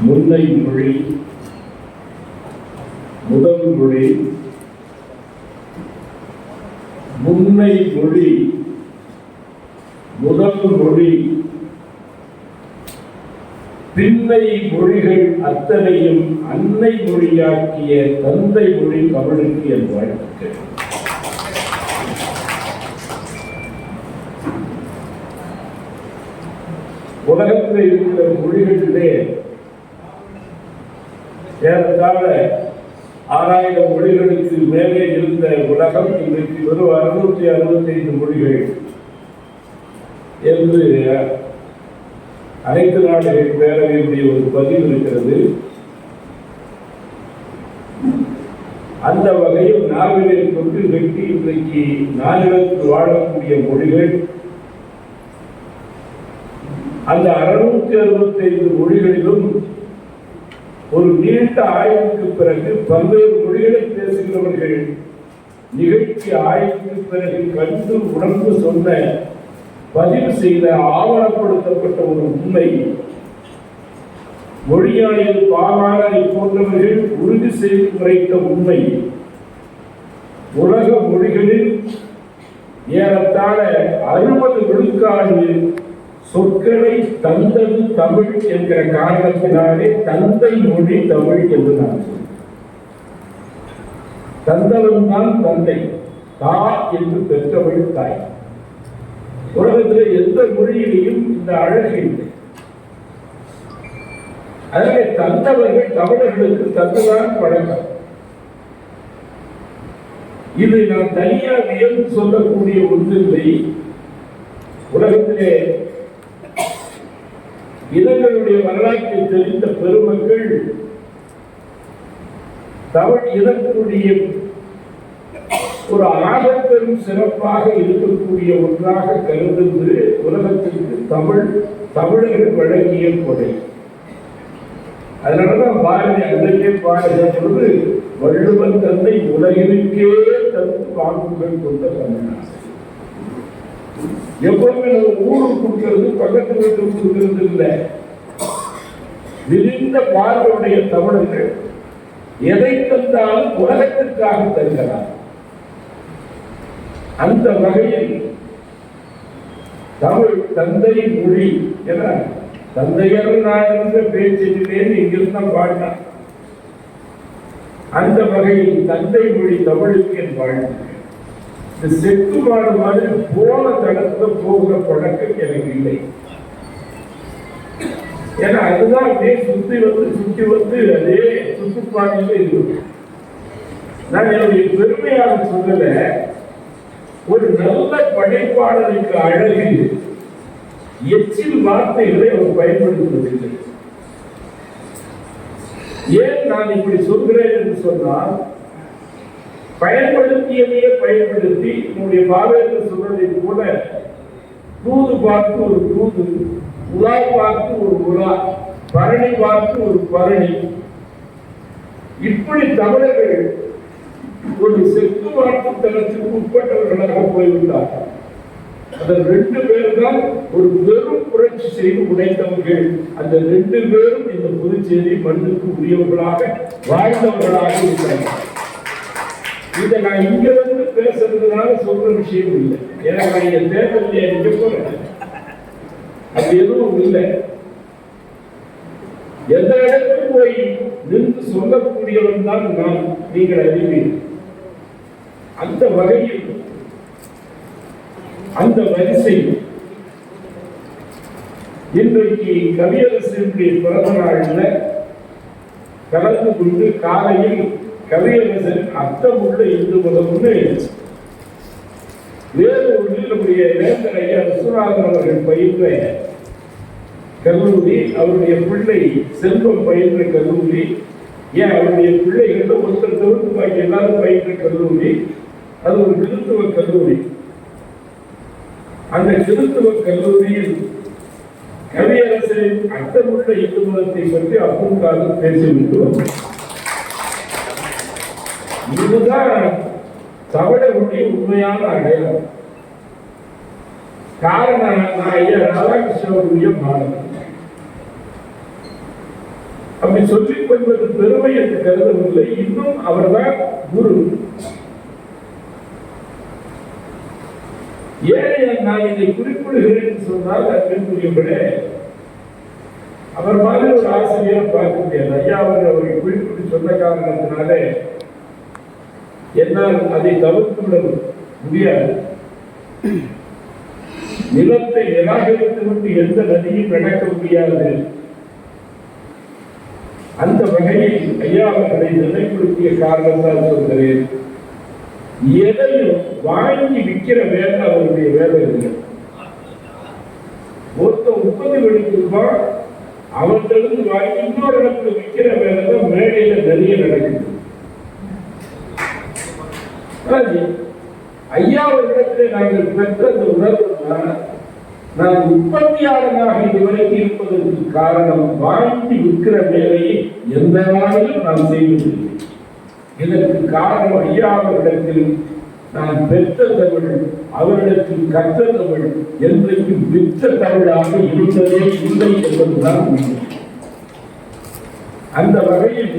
முல்லை மொழி முதல் மொழி முன்னை மொழி முதல் மொழி பின்னை மொழிகள் அத்தனையும் அன்னை மொழியாக்கிய தந்தை மொழி தமிழுக்கு என் வாழ்த்துக்கள். உலகத்தில் இருக்கிற மொழிகளிலே ஏறத்தாழ ஆறாயிரம் மொழிகளுக்கு மேலே இருந்த உலகம் இன்றைக்கு வெறும் அறுநூற்றி அறுபத்தி ஐந்து மொழிகள் என்று அனைத்து நாடுகள் பேரவையுடைய ஒரு பதிவு இருக்கிறது. அந்த வகையில் நாவிலே கொண்டு வெட்டி இன்றைக்கு நாளிடத்து வாழக்கூடிய மொழிகள் அந்த அறுநூத்தி அறுபத்தி ஐந்து மொழிகளிலும் ஒரு நீண்ட ஆய்வுக்கு பிறகு பல்வேறு மொழிகளை பேசுகிறவர்கள் நிகழ்ச்சி ஆய்வுக்கு பிறகு கண்டு உணர்ந்து சொன்ன பதிவு செய்த ஆவணப்படுத்தப்பட்ட ஒரு உண்மை. மொழியாளியல் பாவாளரை போன்றவர்கள் உறுதி செய்து உரைத்த உண்மை. உலக மொழிகளில் ஏறத்தாழ அறுபது விழுக்காடு சொற்களை தந்தது தமிழ் என்கிற காரணத்தினாலே தந்தை மொழி தமிழ் என்று நான் தந்தவன் தான் தந்தை தா என்று பெற்றவள் தாய். உலகத்தில் எந்த மொழியிலையும் இந்த அழகு இல்லை. அதனாலே தந்தவர்கள் தமிழர்களுக்கு தந்துதான் பழக்கம். இது நான் தனியாக வியந்து சொல்லக்கூடிய ஒன்றில்லை? உலகத்திலே இனங்களுடைய வரலாற்றை தெரிந்த பெருமக்கள் தமிழ் இனத்தினுடைய ஒரு ஆகப்பெரும் சிறப்பாக இருக்கக்கூடிய ஒன்றாக கருதுவது உலகத்திற்கு தமிழ் தமிழர்கள் வழங்கிய கொடை. அதனாலதான் பாரதி அன்றைக்கே பாடுகிற பொழுது வள்ளுவன் தந்தை உலகிற்கே தந்து வாங்குகள் கொண்ட தமிழ்நாடு எப்பவுமே நம்ம ஊருக்கு கொடுக்கிறது பக்கத்து வீட்டுக்கு கொடுக்கிறது இல்லை. விரிந்த பார்வையுடைய தமிழர்கள் எதை தந்தாலும் உலகத்திற்காக தருகிறார். அந்த வகையில் தமிழ் தந்தை மொழி என தந்தையர் நான் இருந்த பேச்சிலேன்னு இங்கிருந்தான் பாடினான் அந்த வகையில் தந்தை மொழி தமிழுக்கு என் வாழ்க்கை. இந்த செக்கு மாடு மாதிரி போன தடத்துல போகிற பழக்கம் எனக்கு இல்லை. ஏன்னா அதுதான் அப்படியே சுத்தி வந்து சுத்தி வந்து அதே சுற்றுப்பாதையில இருக்கும் நான் என்னுடைய பெருமையாக சொல்லல. ஒரு நல்ல படைப்பாளருக்கு அழகு எச்சில் வார்த்தைகளை அவர் பயன்படுத்துவதில்லை. ஏன் நான் இப்படி சொல்கிறேன் என்று சொன்னால் பயன்படுத்தியதையே பயன்படுத்தி என்னுடைய பாவேந்திர சொல்றதை போல தூது பார்த்து ஒரு தூது உலா பார்த்து ஒரு உலா பரணி பார்த்து ஒரு பரணி. இப்படி தமிழர்கள் ஒரு செக்கு வார்த்தைத்தனத்துக்கு உட்பட்டவர்களாக போய்விட்டார்கள். அந்த ரெண்டு பேர் தான் ஒரு பெரும் புரட்சி செய்து உடைத்தவர்கள் அந்த ரெண்டு பேரும் இந்த புதுச்சேரி மண்ணுக்கு உரியவர்களாக வாழ்ந்தவர்களாக இருக்கிறார்கள் இதை நான் இங்க வந்து பேசுறதுனால சொல்ற விஷயம் இல்லை. ஏன்னா நான் என் தேர்தலில் நிக்க போறேன். அது எதுவும் இல்லை. எந்த இடத்துக்கு போய் நின்று சொல்லக்கூடியவன் தான் நான் நீங்கள் அறிவீர்கள் அந்த வகையில் அந்த வரிசையில் இன்றைக்கு கவியரசனுடைய பிறந்த நாளில் கலந்து கொண்டு காலையில் கவியரசன் அர்த்தமுள்ள இந்து மதம்னு. வேறு ஒன்றில் நம்முடைய வேந்தர் ஐயா விஸ்வநாதன் அவர்கள் பயின்ற கல்லூரி அவருடைய பிள்ளை செல்வம் பயின்ற கல்லூரி ஏன் அவருடைய பிள்ளைகள் ஒருத்தர் தவிர்த்து பாக்கி எல்லாரும் பயின்ற கல்லூரி அது ஒரு கிறிஸ்துவ கல்லூரி. அந்த கிறிஸ்துவ கல்லூரியில் கவியரசரின் அர்த்தமுள்ள இந்து மதத்தை பற்றி அப்பூங்காலும் பேசிவிட்டு வந்தோம் இதுதான் தமிழர்களுடைய உண்மையான அடையாளம். காரணம் நான் ஐயா ராதாகிருஷ்ணனுடைய மாணவன் அப்படி சொல்லிக் கொள்வது பெருமை என்று கருதவில்லை. இன்னும் அவர்தான் குரு. ஏன் நான் இதை குறிப்பிடுகிறேன் என்று சொன்னால் அன்பிற்குரியவர்களே அவர் மாதிரி ஒரு ஆசிரியரை பார்க்க முடியாது. ஐயா அவர் அவரை குறிப்பிட்டு சொன்ன காரணத்தினாலே என்னால் அதை தவிர்த்து விட முடியாது. நிலத்தை நிராகரித்து விட்டு எந்த நதியும் நடக்க முடியாது. அந்த வகையில் ஐயா அவர்களை நிலைப்படுத்திய காரணத்தால் சொல்கிறேன். எதையும் வாங்கி விற்கிற வேலை அவருடைய வேலை இல்லை. ஒருத்த முப்பது வெடிக்கு ரூபாய் அவர்களிருந்து வாங்கி இன்னொரு இடத்துல விற்கிற வேலை தான் மேடையில நிறைய நடக்குது. அதாவது, ஐயா அவர்களிடத்திலே நாங்கள் பெற்ற அந்த உணர்வுனா நான் உற்பத்தியாளனாக இதுவரைக்கும் இருப்பதற்கு காரணம் வாங்கி விற்கிற வேலையை எந்த நாளிலும் நான் செய்வதில்லை. இதற்கு காரணம் ஐயா அவர்களிடத்தில் நான் பெற்ற தமிழ் அவரிடத்தில் கற்ற தமிழ் என்றைக்கும் விற்ற தமிழாக இருந்ததே இல்லை என்பதுதான் அந்த வகையில்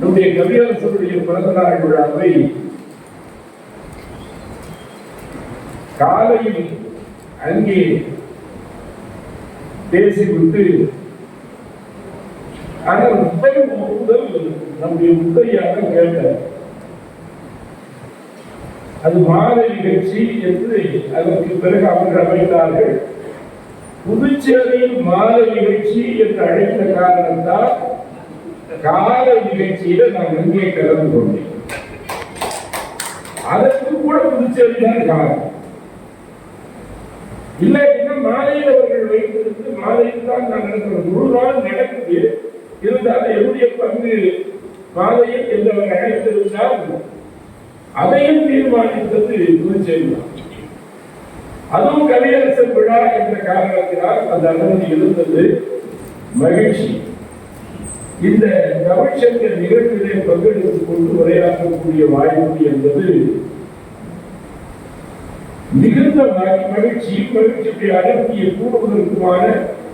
நம்முடைய கவியரசருடைய பிறந்த நாள் விழாவை காலையில் அங்கே பேசிவிட்டு ஆனால் முதல் முதல் நம்முடைய முத்தையாக கேட்டார் அது மாலை நிகழ்ச்சி என்று அதற்கு பிறகு அவர்கள் அமைத்தார்கள். புதுச்சேரியில் மாலை நிகழ்ச்சி என்று அழைத்த காரணத்தால் காலை நிகழ்ச்சியில நான் இங்கே கலந்து கொண்டேன். அதற்கு கூட புதுச்சேரி தான் காரணம். இல்லை இன்னும் மாலையில் அவர்கள் வைத்திருந்து மாலையில் தான் நான் நடக்கிறேன் முழு நாள் நடக்குது. இருந்தாலும் என்னுடைய பங்கு மாலையில் என்றவர் அவர் அழைத்திருந்தால் அதையும் தீர்மானித்தது புதுச்சேரி தான் அதுவும் கவியரசர் விழா என்ற காரணத்தினால் அந்த அனுமதி இருந்தது. மகிழ்ச்சி. இந்த தமிழ்ச்சங்கர் நிகழ்ச்சியிலே பங்கெடுத்துக் கொண்டு உரையாற்றக்கூடிய வாய்ப்பு என்பது மிகுந்த மகி- மகிழ்ச்சி மகிழ்ச்சியுடைய அடர்த்தியை கூடுவதற்குமான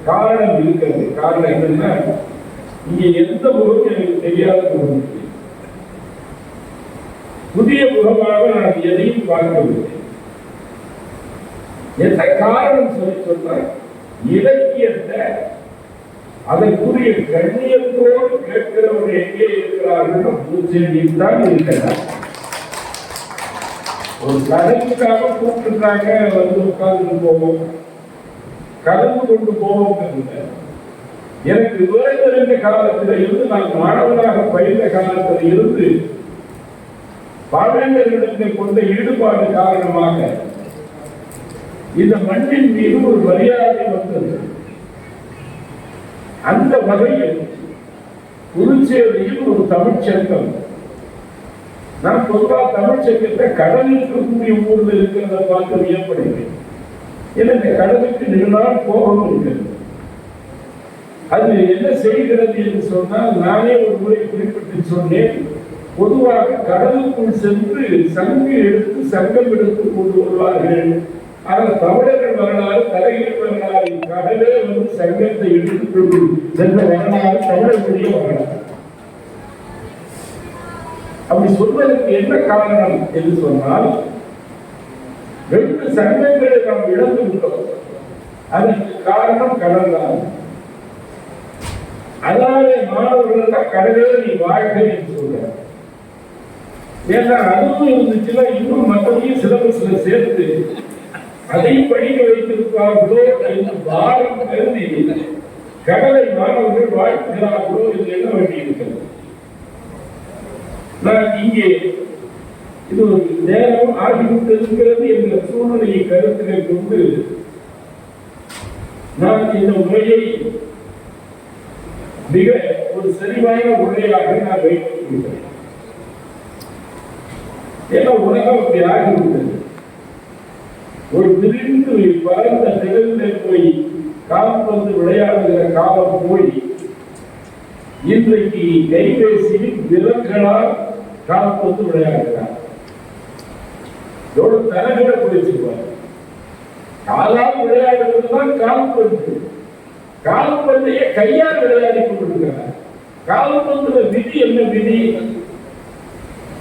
காரணம் இருக்கிறது. காரணம் என்னன்னா இங்கே எந்த முகம் எனக்கு தெரியாத முகம் புதிய முகமாக நான் எதையும் பார்க்கவில்லை. என்ன காரணம் சொல்லி சொன்னால் இலக்கியத்தை அதற்குரிய கண்ணியத்தோடு கேட்கிறவர்கள் எங்கே இருக்கிறார்கள் புதுச்சேரியில் தான் இருக்கிறார் ஒரு கதைக்காக கூப்பிட்டுருக்காங்க வந்து உட்கார்ந்து போவோம். கலந்து கொண்டு போவோம் எனக்கு விவரம் காலத்தில் இருந்து நான் மாணவனாக பயின்ற காலத்தில் இருந்து பாவேந்தர்களிடத்தில் கொண்ட ஈடுபாடு காரணமாக இந்த மண்ணின் மீது ஒரு மரியாதை வந்தது. அந்த வகையில் புதுச்சேரியில் ஒரு தமிழ்ச்சங்கம் நான் பொதுவாக தமிழ்ச்சங்கத்தை கடலில் இருக்கக்கூடிய ஊரில் இருக்கிறத பார்த்து வியப்படுகிறேன். ஏன்னா இந்த கடலுக்கு நிகழ்நாள் கோபம் இருக்கிறது. அது என்ன செய்கிறது என்று சொன்னால் நானே ஒரு முறை குறிப்பிட்டு சொன்னேன். பொதுவாக கடலுக்குள் சென்று சங்கு எடுத்து சங்கம் எடுத்து கொண்டு வருவார்கள். ஆனால் தமிழர்கள் வரலாறு தலையில் வரலாறு கடலே வந்து சங்கத்தை எடுத்துக் கொண்டு சென்ற வரலாறு தமிழர்களுடைய வரலாறு. அப்படி சொல்வதற்கு என்ன காரணம் என்று சொன்னால் ரெண்டு சங்கங்களை நாம் இழந்து விட்டோம். அதற்கு காரணம் கடல் தான். அதனாலே மாணவர்கள் தான் கடலே நீ வாழ்க என்று சொல்றார். ஏன்னா அதுவும் இருந்துச்சுன்னா இன்னும் மற்றதையும் சிலபஸ்ல சேர்த்து அதை படிக்க வைத்திருப்பார்களோ என்று பாரம் கருதி கடலை மாணவர்கள் வாழ்த்துகிறார்களோ என்று எண்ண வேண்டியிருக்கிறது நான் இங்கே இது ஒரு நேரம் ஆகிவிட்டிருக்கிறது என்ற சூழ்நிலையை கருத்தில் கொண்டு நான் இந்த உரையை மிக ஒரு செறிவான உரையாக நான் வைத்திருக்கிறேன். ஏன்னா உலகம் அப்படி ஆகிவிட்டது. ஒரு விரிந்து பரந்த நிழலில் போய் கால்பந்து விளையாடுகிற காலம் போய் இன்றைக்கு கைபேசியில் விரல்களால் கால்பந்து விளையாடுகிறார். எவ்வளவு தரகளை குறைச்சிருவார் காலால் விளையாடுறது தான் கால்பந்து கால்பந்தையே கையால் விளையாடி கொண்டிருக்கிறார். கால்பந்துல விதி என்ன விதி?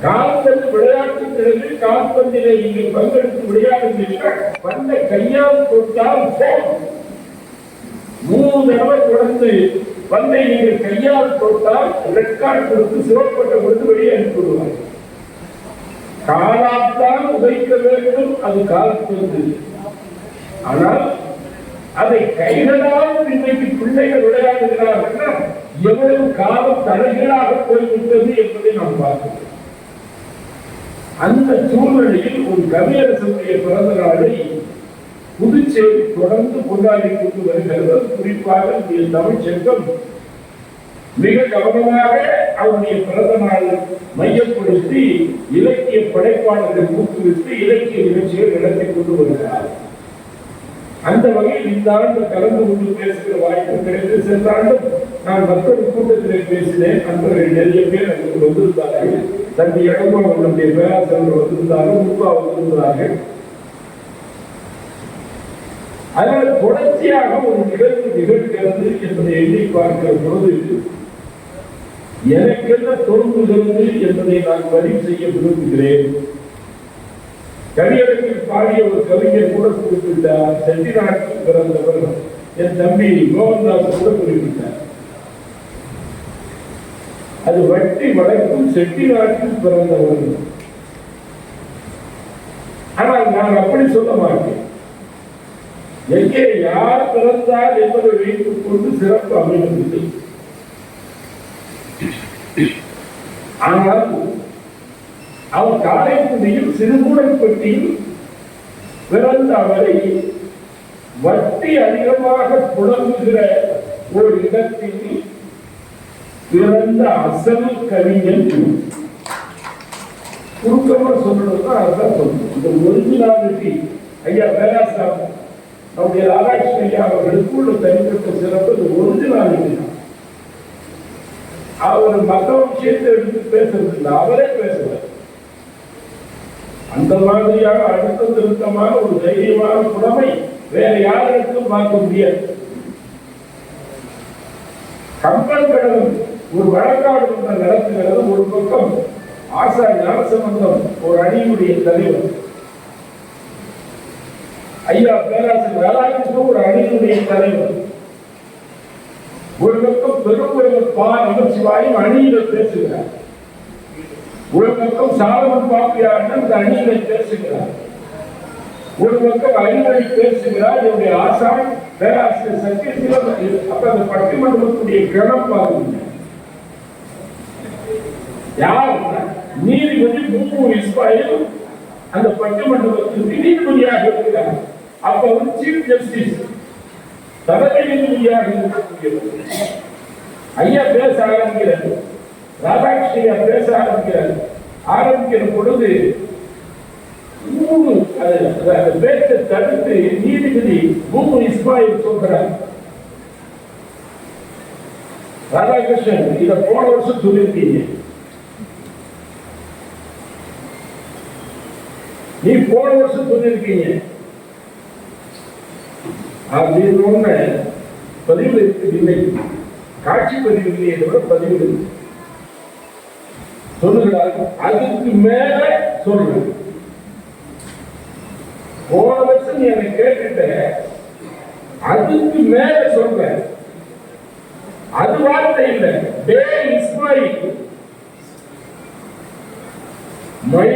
கால்பந்து விளையாட்டுகிறது கால்பந்திலே நீங்கள் பங்கெடுத்து விளையாடுகிறீர்கள் பந்தை கையால் தொட்டால் மூணு தடவை தொடர்ந்து பந்தை நீங்கள் கையால் தொட்டால் ரெட் கார்டு கொடுத்து சிவப்பட்ட கொடுத்து வெளியே அனுப்பிவிடுவார் காலாத்தான் உதைக்க வேண்டும் அது கால்பந்து. ஆனால் அதை கைகளால் இன்றைக்கு பிள்ளைகள் விளையாடுகிறார்கள் எவ்வளவு காலம் தலைகளாக போய்விட்டது என்பதை நாம் பார்க்கிறோம் அந்த சூழ்நிலையில் ஒரு கவியரசனுடைய பிறந்த நாளை புதுச்சேரி தொடர்ந்து கொண்டாடி கொண்டு வருகிறது. குறிப்பாக இந்த தமிழ் சங்கம் மிக கவனமாக அவருடைய பிறந்த நாள் மையப்படுத்தி இலக்கிய படைப்பாளர்களை ஊக்குவித்து இலக்கிய நிகழ்ச்சிகள் நடத்தி கொண்டு வருகிறார். அந்த வகையில் இந்த ஆண்டு கலந்து கொண்டு பேசுகிற வாய்ப்பு கிடைத்து சென்ற ஆண்டு நான் மற்றொரு கூட்டத்திலே பேசினேன். அன்பர்கள் நிறைய பேர் எனக்கு வந்திருந்தார்கள். தந்தை இடமா நம்முடைய பேராசிரியர் வந்திருந்தார்கள். முப்பா வந்திருந்தார்கள். அதனால் தொடர்ச்சியாக ஒரு நிகழ்வு நிகழ்கிறது என்பதை எண்ணி பார்க்கிற பொழுது எனக்கென்ன என்ன என்பதை நான் பதிவு செய்ய விரும்புகிறேன். கவியரங்கில் பாடிய ஒரு கவிஞர் கூட குறிப்பிட்டார். செட்டிநாட்டில் பிறந்தவர் என் தம்பி மோகன்தாஸ் கூட குறிப்பிட்டார். அது வட்டி வழக்கும் செட்டிநாட்டில் பிறந்தவர். ஆனால் நான் அப்படி சொல்ல மாட்டேன். எங்கே யார் பிறந்தார் என்பதை வைத்துக் கொண்டு சிறப்பு அமைவதில்லை. ஆனால் அவர் காரைக்குடியில் சிறுகூடப்பட்டியில் பிறந்த அவரை வட்டி அதிகமாக புலம்புகிற ஒரு இடத்தில் பிறந்த அசல் கவிஞன். சுருக்கமா சொல்லணும்னா அதுதான் சொல்லணும் இந்த ஒரிஜினாலிட்டி. ஐயா பேராசார் நம்முடைய ராதாகிருஷ்ணன் ஐயா அவர்களுக்குள்ள தனிப்பட்ட சிறப்பு இந்த ஒரிஜினாலிட்டி தான். அவர் மற்ற விஷயத்தை எடுத்து பேசுறது இல்லை அவரே பேசுவார் அந்த மாதிரியாக அடுத்த திருத்தமான ஒரு தைரியமான புலமை வேற யாருக்கும் பார்க்க முடியாது. கம்பன் கடலும் ஒரு வழக்காடு என்ற நடத்துகிறது ஒரு பக்கம் ஆசா ஞானசம்பந்தம் ஒரு அணியுடைய தலைவர். ஐயா பேராசிரியர் வேளாண்மைக்கும் ஒரு அணியினுடைய தலைவர். ஒரு பக்கம் பெரும் பா. நமச்சிவாயும் அணியில பேசுகிறார். ஒரு பக்கம் சாலமன் பாப்பியார் அந்த அணியில பேசுகிறார். ஒரு பக்கம் அறிவுரை பேசுகிறார். என்னுடைய ஆசான் பேராசிரியர் சத்தியசீலம் அப்ப அந்த பட்டிமன்றத்துடைய கிரணம் பாருங்க. யார்? நீதிபதி மூமு இஸ்மாயில் அந்த பட்டிமன்றத்துக்கு நீதிபதியாக இருக்கிறார். அப்ப வந்து சீஃப் ஜஸ்டிஸ் தலைமை நீதிபதியாக இருக்கக்கூடியவர். ஐயா பேச ஆரம்பிக்கிறார். ராதாகிருஷ்ணன் பேச ஆரம்பிக்கிறார் ஆரம்பிக்கிற பொழுது மூணு பேச்சை தடுத்து நீதிபதி மூணு இஸ்மாயில் சொல்கிறார் ராதாகிருஷ்ணன் இத போன வருஷம் சொல்லியிருக்கீங்க. நீ போன வருஷம் சொல்லியிருக்கீங்க. அப்படின்னு பதிவு இருக்கு இல்லை. காட்சி பதிவு இல்லையே பதிவு இருக்கு சொல்லுகிறார் அதுக்கு மேல சொல்லு. போன வருஷம் நீ என்னை கேட்டுட்ட. அதுக்கு மேல சொல்ற அது வார்த்தை இல்லை. டே இஸ்மாயில் மை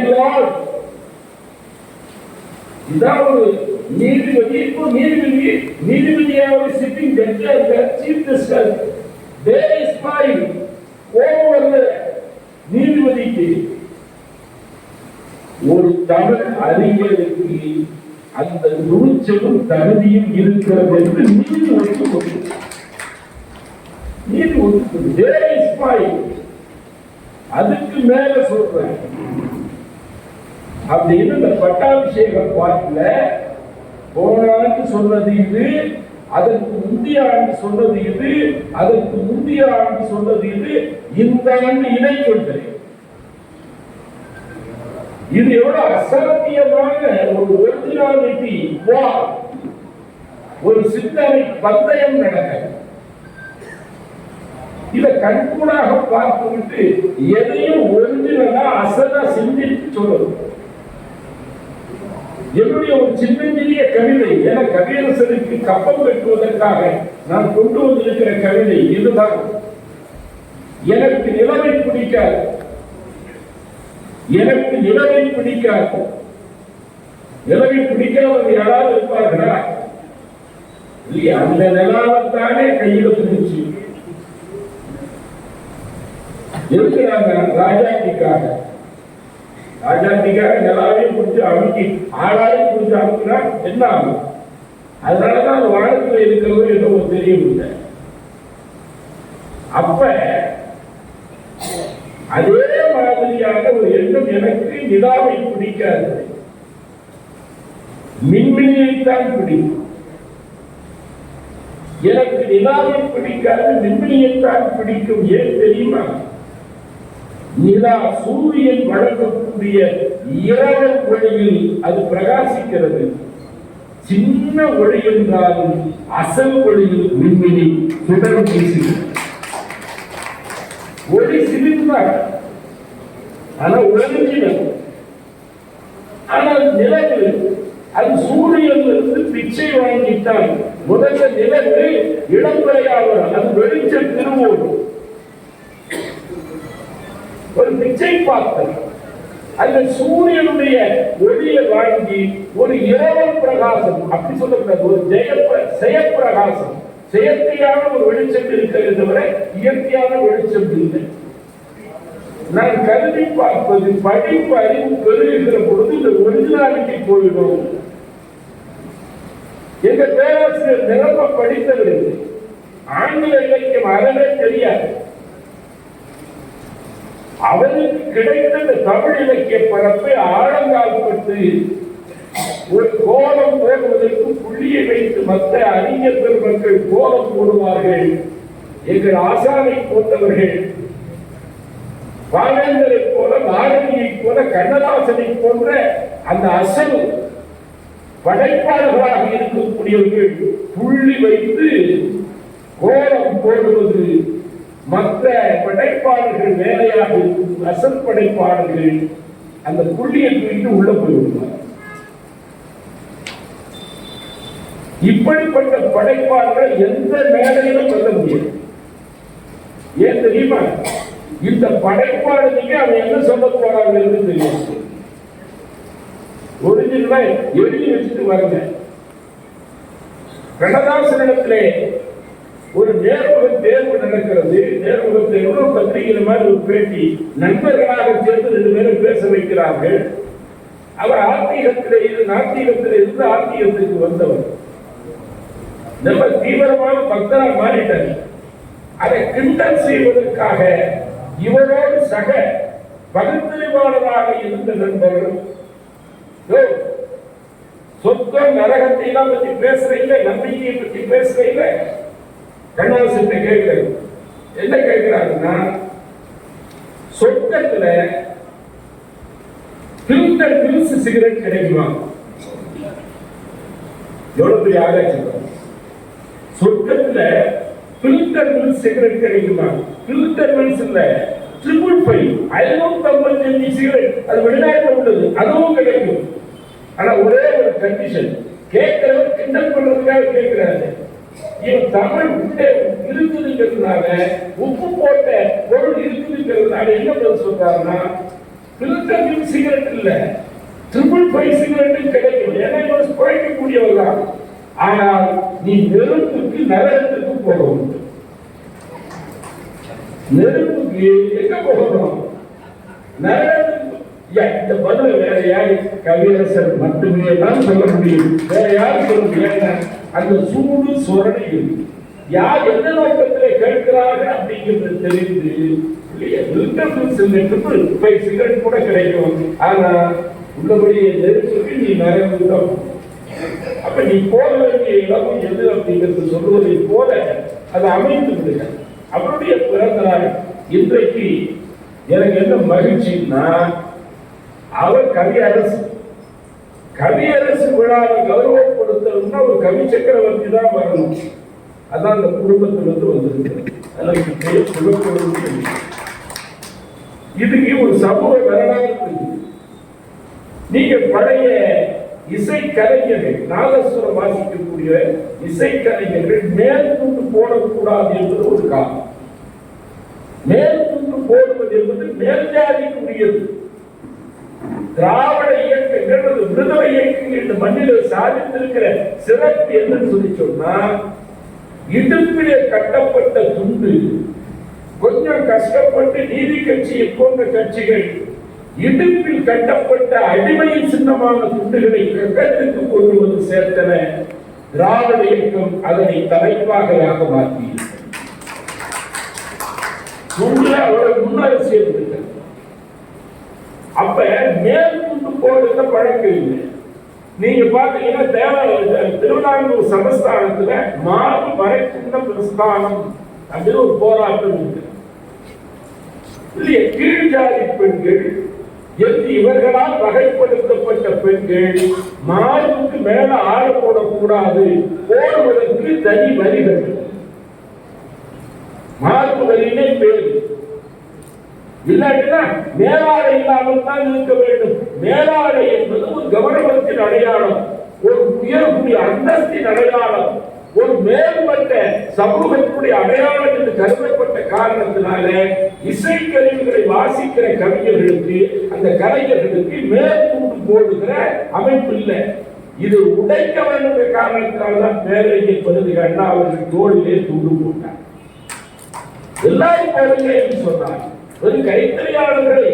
இதான் ஒரு நீதிபதி இப்போ நீதிபதி நீதிபதியாக சிட்டிங் ஜட்ஜா இருக்க சீஃப் ஜஸ்டிஸ். டே இஸ்மாயில் கோபம் வரல. நீதிபதிக்கு ஒரு தமிழ் அறிஞருக்கு அந்த துணிச்சலும் தகுதியும் இருக்கிறது என்று நீதி ஒத்துக்கொண்டு. நீதி ஒத்துக்கொண்டு. அதுக்கு மேல சொல்றேன். அப்படின்னு இந்த பட்டாபிஷேக பாட்டில் போன ஆண்டு சொன்னது இது அதற்கு முந்தைய ஆண்டு சொன்னது இது அதற்கு முந்தைய ஆண்டு சொன்னது இது இந்த ஆண்டு இணை கொண்டது. இது எவ்வளவு அசாத்தியமான ஒரு ஒரிஜினாலிட்டி ஒரு சிந்தனை பந்தயம் நடக்க. இதை கண்கூடாக பார்த்துவிட்டு எதையும் ஒரிஜினலா அசலா சிந்தித்து சொல்லணும் என்னுடைய ஒரு சின்னஞ்சிறிய கவிதை என கவியரசனுக்கு கப்பம் கட்டுவதற்காக நான் கொண்டு வந்திருக்கிற கவிதை இதுதான். எனக்கு நிலவை பிடிக்காது. எனக்கு நிலவை பிடிக்காது. நிலவை பிடிக்காதவங்க யாராவது இருப்பார்களா? இல்லையா? அந்த நிலாவத்தானே கையில பிடிச்சு. இருக்கிறாங்க ராஜாட்டிக்காக ராஜாட்டிக்காக நிலாவையும் பிடிச்சி அமுக்கி ஆளாரையும் பிடிச்சி அமுக்கினா என்ன ஆகும்? அதனாலதான் அந்த வாழ்க்கையில் இருக்கிறது என்னவோ தெரியவில்லை அப்ப அதே மாதிரியான ஒரு எண்ணம் எனக்கு நிதாவை பிடிக்காது. மின்மினியைத்தான் பிடிக்கும். எனக்கு நிலாவை பிடிக்காது மின்மினியைத்தான் பிடிக்கும். ஏன் தெரியுமா? நிலா சூரியன் வழங்கக்கூடிய இரவு ஒளியில் அது பிரகாசிக்கிறது. சின்ன ஒளி என்றாலும் அசல் ஒளியில் மின்மினி சுடர் வீசுகிறது ஒளி சிரித்தார் ஆனா ஒளிஞ்சினது ஆனால் நிலவு அது சூரியனிலிருந்து பிச்சை வாங்கித்தான் முதல்ல நிலவு இடம்பெறையாவர் அது வெளிச்ச திருவோடு. ஒரு பிச்சை பாத்திரம் அந்த சூரியனுடைய ஒளியை வாங்கி ஒரு இரவு பிரகாசம் அப்படி சொல்லக்கூடாது ஒரு ஜெய செயப்பிரகாசம் செயற்கையான ஒரு வெளிச்சம் இருக்கிறது தவிர இயற்கையான வெளிச்சம் இல்லை. நான் கருதி பார்ப்பது படிப்பு அறிவு பெறுகிற பொழுது இந்த ஒரிஜினாலிட்டி போயிடும். எங்க பேராசிரியர் நிரம்ப படித்தவர் ஆங்கில இலக்கியம் அறவே தெரியாது. அவருக்கு கிடைத்த இந்த தமிழ் இலக்கிய பரப்பை ஆழங்கால்பட்டு ஒரு கோலம் போடுவதற்கு புள்ளியை வைத்து மற்ற அறிஞர் பெருமக்கள் கோலம் போடுவார்கள். எங்கள் ஆசானை போட்டவர்கள் பாவேந்தரை போல பாரதியை போல கண்ணதாசனை போன்ற அந்த அசல் படைப்பாளர்களாக இருக்கக்கூடியவர்கள் புள்ளி வைத்து கோலம் போடுவது. மற்ற படைப்பாளர்கள் வேலையாக இருக்கும் அசல் படைப்பாளர்கள் அந்த புள்ளியை தூக்கிட்டு உள்ள போயிருந்தார் இப்படிப்பட்ட படைப்பாளர்கள் எந்த மேடையிலும் சொல்ல முடியாது. ஏன் தெரியுமா? இந்த படைப்பாளனுக்கு அவன் என்ன சொல்ல போறாங்க தெரியும். ஒரிஜினலா எழுதி வச்சுட்டு வரங்க. கண்ணதாசனிடத்திலே ஒரு நேர்முக தேர்வு நடக்கிறது. நேர்முக தேர்வு ஒரு பத்திரிகை மாதிரி ஒரு பேட்டி. நண்பர்களாக சேர்ந்து ரெண்டு பேரும் பேச வைக்கிறார்கள். அவர் ஆத்திகத்திலே இருந்து நாத்திகத்திலே இருந்து ஆத்திகத்துக்கு வந்தவர். நம்ம தீவிரமான பக்தரா மாறிட்டார். அதை கிண்டல் செய்வதற்காக இவரோடு சக பகுத்தறிவாளராக இருந்த நண்பர்கள் சொத்தம் நரகத்தை எல்லாம் பத்தி பேசுறீங்க நம்பிக்கையை பத்தி பேசுறீங்க கண்ணாசன் கேட்கிறது என்ன கேட்கிறாங்கன்னா சொர்க்கத்துல ஃபில்டர் பில்ஸ் சிகரெட் கிடைக்குமா? எவ்வளவு பெரிய ஆராய்ச்சி சொர்க்கத்துல ஃபில்டர் மில்ஸ் சிகரெட் கிடைக்குமா? ஃபில்டர் மில்ஸ் இல்ல. ட்ரிபிள் ஃபைவ் ஐநூத்தி ஐம்பத்தஞ்சு சிகரெட் அது வெளிநாட்டுல உள்ளது. அதுவும் கிடைக்கும். ஆனா ஒரே ஒரு கண்டிஷன் கேட்கிறவர் கிண்டல் பண்றதுக்காக கேட்கிறாரு. இவன் தமிழ் உள்ளே இருக்குதுங்கிறதுனால உப்பு போட்ட பொருள் இருக்குதுங்கிறதுனால என்ன பதில் சொல்றாருன்னா ஃபில்டர் மில்ஸ் சிகரெட் இல்லை. ட்ரிபிள் ஃபைவ் சிகரெட்டும் கிடைக்கும். ஏன்னா இவன் குழைக்கக்கூடியவர் தான். ஆனால் நீ நெருப்புக்கு நரகத்துக்கு போகணும். நெருப்புக்கு எங்க போகணும்? இந்த பதில் வேற யாரு? கவியரசர் மட்டுமே தான் சொல்ல முடியும். வேற யாரு சொல்ல முடியும் அந்த சூடு சொரணை யார் எந்த நோக்கத்தில் கேட்கிறார்கள் அப்படிங்கிறது தெரிந்து இல்லையா சிகரெட் கூட கிடைக்கும். ஆனா உள்ளபடியே நெருப்புக்கு நீ நரகம் அப்ப நீ போக வேண்டிய இடம் எது அப்படிங்கிறது சொல்வதை போல அதை அமைத்து விடுங்க. அவருடைய பிறந்த நாள் இன்றைக்கு எனக்கு என்ன மகிழ்ச்சின்னா அவர் கவியரசு கவியரசு விழாவை கௌரவப்படுத்தணும்னா ஒரு கவி சக்கரவர்த்தி தான் வரணும். அதான் அந்த குடும்பத்திலிருந்து வந்திருக்கு அதற்கு பெயர் குலப்பொருள் இதுக்கு ஒரு சமூக வரலாறு நீங்க பழைய இசை கலைஞர்கள் நாதஸ்வரம் வாசிக்கக்கூடிய இசை கலைஞர்கள் மேற்கொண்டு போடக்கூடாது என்பது ஒரு காரணம். மேற்கொண்டு போடுவது என்பது மேல்ஜாதிக்குரியது. திராவிட இயக்கங்கள் அல்லது விடுதலை இயக்கங்கள் இந்த மண்ணில் சாதித்திருக்கிற சிறப்பு என்னன்னு சொல்லி சொன்னா இடுப்பிலே கட்டப்பட்ட துண்டு கொஞ்சம் கஷ்டப்பட்டு நீதி கட்சியை போன்ற கட்சிகள் இடுப்பில் கட்டப்பட்ட அடிமையின் சின்னமான துண்டுகளை கக்கத்துக்கு கொண்டு வந்து சேர்த்தன. திராவிட இயக்கம் அதனை தலைப்பாகையாக மாற்றியது துண்டுல அவ்வளவு அப்ப மேல் துண்டு போடுற பழக்கம் இல்லை. நீங்க பாத்தீங்கன்னா தேவாலய திருவிழாங்கூர் சமஸ்தானத்துல மாறு மறைக்குண்ட பிரஸ்தானம் அப்படின்னு ஒரு போராட்டம் இருக்கு. இல்லையா கீழ் ஜாதி பெண்கள் என்று இவர்களால் வகைப்படுத்தப்பட்ட பெண்கள் மாடுக்கு மேல ஆழ போடக்கூடாது. போடுவதற்கு தனி வரிகள் மார்பு வரியிலே பேரு. இல்லாட்டினா மேலாடை இல்லாமல் தான் இருக்க வேண்டும். மேலாடை என்பது ஒரு கவர்மெண்டின் அடையாளம். ஒரு உயர்வுடைய அந்தஸ்தின் அடையாளம். ஒரு மேம்பட்ட சமூகத்துடைய அடையாளம் என்று கருதப்பட்ட காரணத்தினால இசைக்கருவிகளை வாசிக்கிற கவிஞர்களுக்கு அந்த கலைஞர்களுக்கு மேற்கூண்டு போடுகிற அமைப்பு இல்லை. இது உடைக்க வேண்டும் என்ற காரணத்தினால்தான் தான் பேரறிஞர் பகுதி அண்ணா அவர்கள் தோளிலே தூண்டு போட்டார். எல்லாரும் பேரறிஞர் என்று சொன்னார். ஒரு கைத்தறியாளர்களை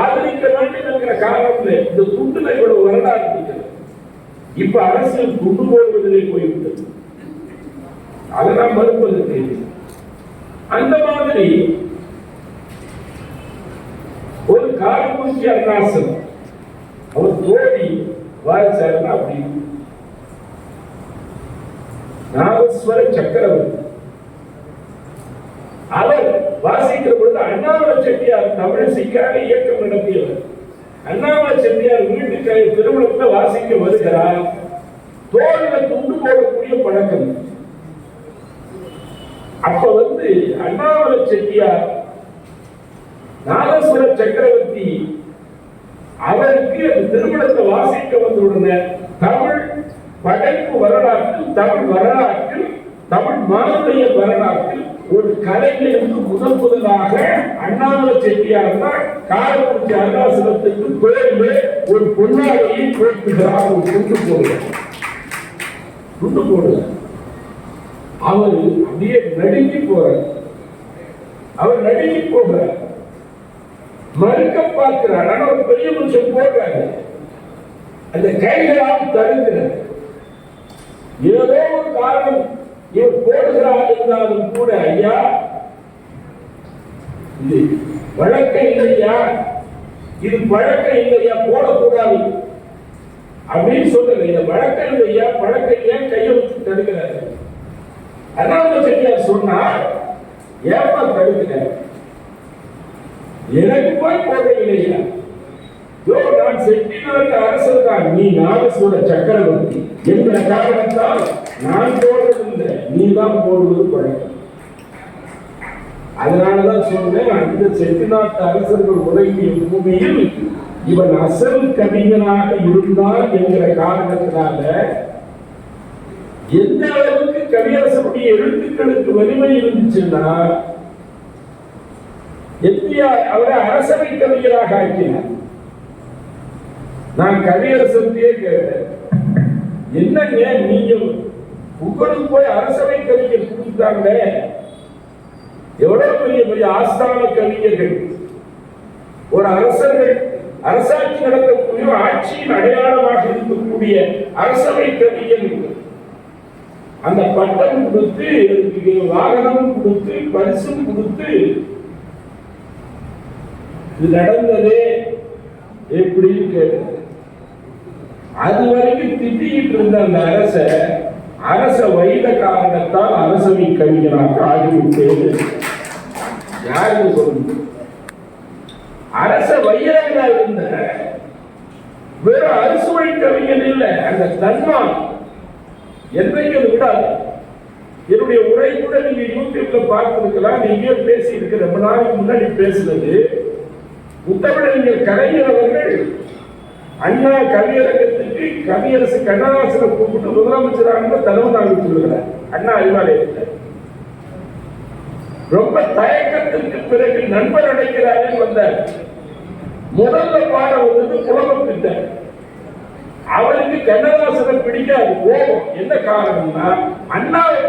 ஆதரிக்க வேண்டும் என்கிற காரணத்தில் இந்த துண்டுல இவ்வளவு வரலாறு இருக்கிறது. இப்ப அரசியல் துண்டு போடுவதிலே போய்விட்டது. அதெல்லாம் மறுப்பது மறுப்பதற்கு அந்த மாதிரி ஒரு காரக்குறிச்சி அருணாசன் அவர் தோழி வாரிசாருன்னா அப்படி. நாகஸ்வர சக்கரவர்த்தி. அவர் வாசிக்கிற பொழுது அண்ணாமலை செட்டியார் தமிழிசைக்காக இயக்கம் நடத்தியவர். அண்ணாமலை செட்டியார் வீட்டுக்கு திருமணத்துல வாசிக்க வருகிறார். தோழில துண்டு போடக்கூடிய பழக்கம். அப்ப வந்து அண்ணாமலை செட்டியார் நாதஸ்வர சக்கரவர்த்தி அவருக்கு அந்த திருமணத்தை வாசிக்க வந்த உடனே தமிழ் படைப்பு வரலாற்றில் தமிழ் வரலாற்றில் தமிழ் மானுடைய வரலாற்றில் ஒரு கலைஞர் முதல் முதலாக அண்ணாமலை செட்டியார் தான் காரக்குறிச்சி அருணாசலத்துக்கு பேர்ந்து ஒரு பொன்னாடையை போட்டுகிறார் ஒரு துண்டு போடுகிறார். துண்டு போடுகிறார். அவர் அப்படியே நடுங்கி போறார். அவர் நடுங்கி போகிறார். மறுக்க பார்க்கிறார். ஆனா ஒரு பெரிய மனுஷன் போடுறாரு அந்த கைகளால் தடுக்கிறார் ஏதோ ஒரு காரணம் இவர் போடுகிறார் இருந்தாலும் கூட ஐயா இது வழக்கம் இல்லையா? இது பழக்கம் இல்லையா? போடக்கூடாது. அப்படின்னு சொல்லல. இந்த வழக்கம் இல்லையா? பழக்கம் இல்லையா கையை வச்சு தடுக்கிறாரு. அண்ணாமலை செட்டியார் சொன்னார் ஏப்பா தடுக்கிற எனக்கு போய் இல்லையா? யோ நான் செட்டிநாட்டு அரசர் தான் நீ நாகசூட சக்கரவர்த்தி. என்ற காரணத்தால் நான் போடுறது நீ தான் போடுவது பழக்கம். அதனாலதான் சொன்னேன் அந்த செட்டிநாட்டு அரசர்கள் உலகிய பூமியில் இவன் அசல் கவிஞனாக இருந்தான் என்கிற காரணத்தினால எந்த அளவுக்கு கவியரசனுடைய எழுத்துக்களுக்கு வலிமை இருந்துச்சுன்னா எம்ஜிஆர் அவரை அரசவை கவிஞராக ஆக்கினார். நான் கவியரசத்தையே கேட்டேன். என்னங்க நீங்க உங்களுக்கு போய் அரசவை கவிஞர் கொடுத்தாங்க எவ்வளவு பெரிய பெரிய ஆஸ்தான கவிஞர்கள். ஒரு அரசர்கள் அரசாட்சி நடத்தக்கூடிய ஆட்சியின் அடையாளமாக இருக்கக்கூடிய அரசவை கவிஞர். அந்த பட்டம் கொடுத்து வாகனம் கொடுத்து பரிசும் கொடுத்து இது நடந்ததே எப்படின்னு கேட்டது அது வரைக்கும் திட்டிக்கிட்டு இருந்த அந்த அரச அரச வைத காரணத்தால் அரசவை கவிஞராக ஆகிவிட்டேன் யாருக்கு சொல்லுங்க. அரச வையரங்களா இருந்த வெறும் அரசுவை கவிஞன் இல்லை அந்த தன்மான். என்னையும் அது விடாது. என்னுடைய உரை கூட நீங்க யூடியூப்ல பார்த்துருக்கலாம் நீங்க பேசி இருக்கு ரொம்ப நாளைக்கு முன்னாடி பேசுனது. முத்தமிழறிஞர் கலைஞர் அவர்கள் அண்ணா கவியரங்கத்துக்கு கவியரசு கண்ணதாசனை கூப்பிட்டு முதலமைச்சராக தலைமை தாங்கி சொல்லுகிறார் அண்ணா அறிவாலயத்தில். ரொம்ப தயக்கத்திற்கு பிறகு நண்பர் அடைக்கிறார்கள் வந்தார். முதல்ல பாட வந்தது புலவர் அவளுக்கு அவருக்கு கண்ணதாசனை பிடிக்காது கோபம். என்ன காரணம்னா அண்ணாவை